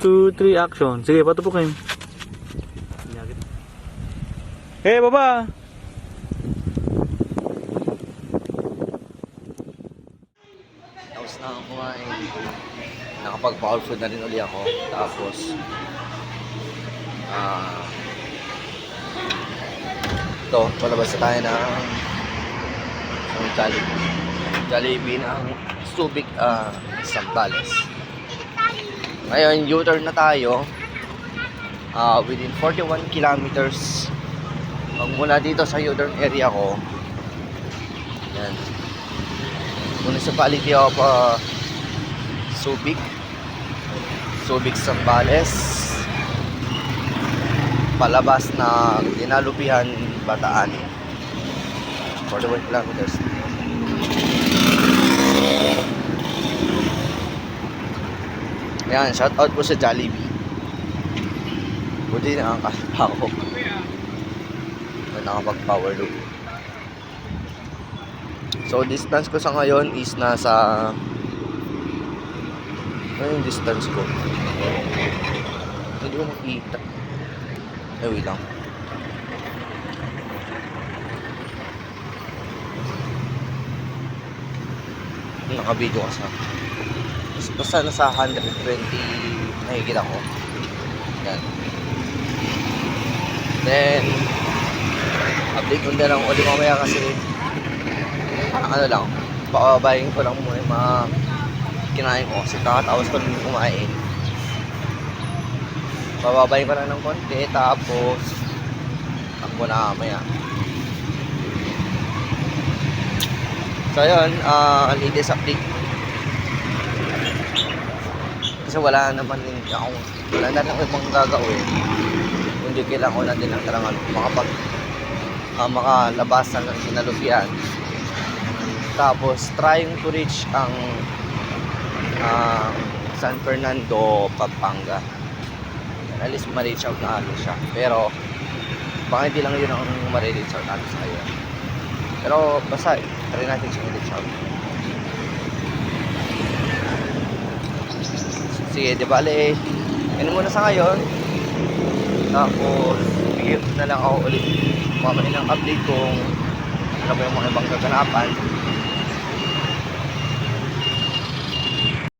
2, 3, action. Sige, patupukin. Hey, baba! Tapos na ako kumain. Nakapag-power food na rin uli ako. Tapos, ah, ito, palabas na tayo ng ng Jollibee. Jollibee ng Subic, ah, Sambales. Ngayon, U-turn na tayo. Ah, within 41 kilometers. Pag mula dito sa U-turn area ko, yan, municipality of uh, Subic. Subic Sambales. Palabas na Dinalupihan Bataan. 41 kilometers Ayan, shout out po sa Jollibee Buti na ang kasama ko na nakapag-power loop So, distance ko sa ngayon is nasa... Ano yung distance ko? Hindi ko makita. Eh, wait lang. Naka-video ka sa... Basta nasa 120 nakikita ko. Yan. Then, update ko na lang ulit mamaya kasi parang ano lang, pababayin ko lang muna yung mga kinain ko kasi kakatawas ko lang kumain. Pababayin ko lang ng konti, tapos takbo na mamaya. So yun, uh, latest update. Kasi wala naman din ako, wala na lang ibang gagawin. Kundi kailangan ko na din ang tarang ano, makapag uh, makalabas ng sinalupian tapos trying to reach ang ah, San Fernando, Pampanga. At least ma-reach out na ano siya. Pero baka hindi lang yun ang ma-reach out natin sa ngayon. Pero basta, try natin siya i-reach out. Sige, di bale, yun muna sa ngayon. Tapos, bigyan na lang ako ulit. Mamaya ng update kung ano ba yung mga ibang kaganapan